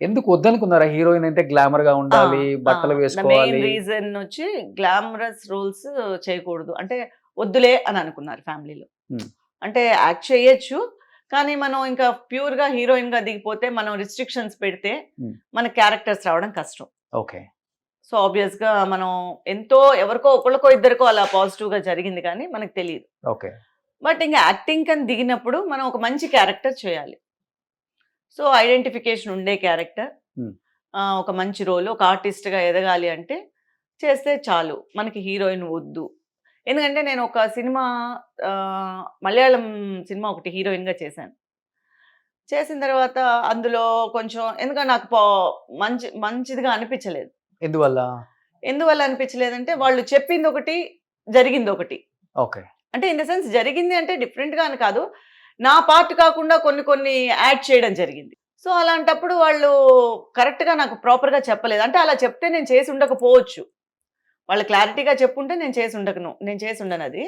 ఎందుకు వద్దనుకున్నారా? హీరోయిన్ అంటే గ్లామర్గా ఉండాలి బట్టలు మెయిన్ వేసుకోవాలి. రీజన్ వచ్చి గ్లామరస్ రోల్స్ చేయకూడదు. అంటే వద్దులే అని అనుకున్నారు ఫ్యామిలీలో. అంటే యాక్ట్ చేయొచ్చు కానీ మనం ఇంకా ప్యూర్గా హీరోయిన్గా దిగిపోతే మనం రిస్ట్రిక్షన్స్ పెడితే. మన క్యారెక్టర్స్ రావడం కష్టం. ఓకే. సో ఆబ్వియస్గా మనం ఎంతో ఎవరికో ఒకరికో ఇద్దరికో అలా పాజిటివ్గా జరిగింది కానీ మనకు తెలియదు ఓకే. బట్ ఇంకా యాక్టింగ్ కని దిగినప్పుడు మనం ఒక మంచి క్యారెక్టర్ చేయాలి. సో ఐడెంటిఫికేషన్ ఉండే క్యారెక్టర్. ఒక మంచి రోల్ ఒక artist గా ఎదగాలి అంటే చేస్తే చాలు. మనకి హీరోయిన్ వద్దు. ఎందుకంటే నేను ఒక సినిమా మలయాళం సినిమా ఒకటి హీరోయిన్గా చేశాను. చేసిన తర్వాత అందులో కొంచెం ఎందుకంటే నాకు మంచి మంచిదిగా అనిపించలేదు. ఎందువల్ల? ఎందువల్ల అనిపించలేదంటే వాళ్ళు చెప్పింది ఒకటి జరిగింది ఒకటి ఓకే. అంటే ఇన్ ద సెన్స్ జరిగింది అంటే డిఫరెంట్గా అని కాదు. నా పార్ట్ కాకుండా కొన్ని కొన్ని యాడ్ చేయడం జరిగింది. సో అలాంటప్పుడు వాళ్ళు కరెక్ట్గా నాకు ప్రాపర్గా చెప్పలేదు. అంటే అలా చెప్తే నేను చేసి ఉండకపోవచ్చు. వాళ్ళు క్లారిటీగా చెప్పుంటే నేను చేసి ఉండకను నేను చేసి ఉండను అది.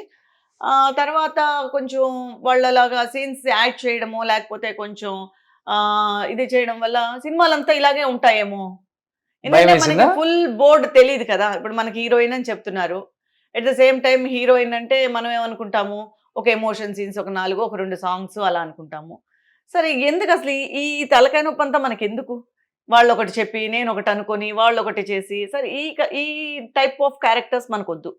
తర్వాత కొంచెం వాళ్ళలాగా సీన్స్ యాడ్ చేయడమో లేకపోతే కొంచెం ఇది చేయడం వల్ల సినిమాలంతా ఇలాగే ఉంటాయేమో. ఎందుకంటే మనకి? ఫుల్ బోర్డ్ తెలియదు కదా. ఇప్పుడు మనకి హీరోయిన్ అని చెప్తున్నారు. At the same time heroine అంటే మనం ఏమనుకుంటాము? ఒక ఎమోషన్ సీన్స్ ఒక నాలుగు ఒక రెండు సాంగ్స్ అలా అనుకుంటాము. సరే ఎందుకు అసలు ఈ- తలకాయ నొప్పి అంతా మనకి ఎందుకు వాళ్ళు ఒకటి చెప్పి నేను ఒకటి అనుకొని వాళ్ళు ఒకటి చేసి సరే ఈ ఈ టైప్ ఆఫ్ క్యారెక్టర్స్ మనకు వద్దు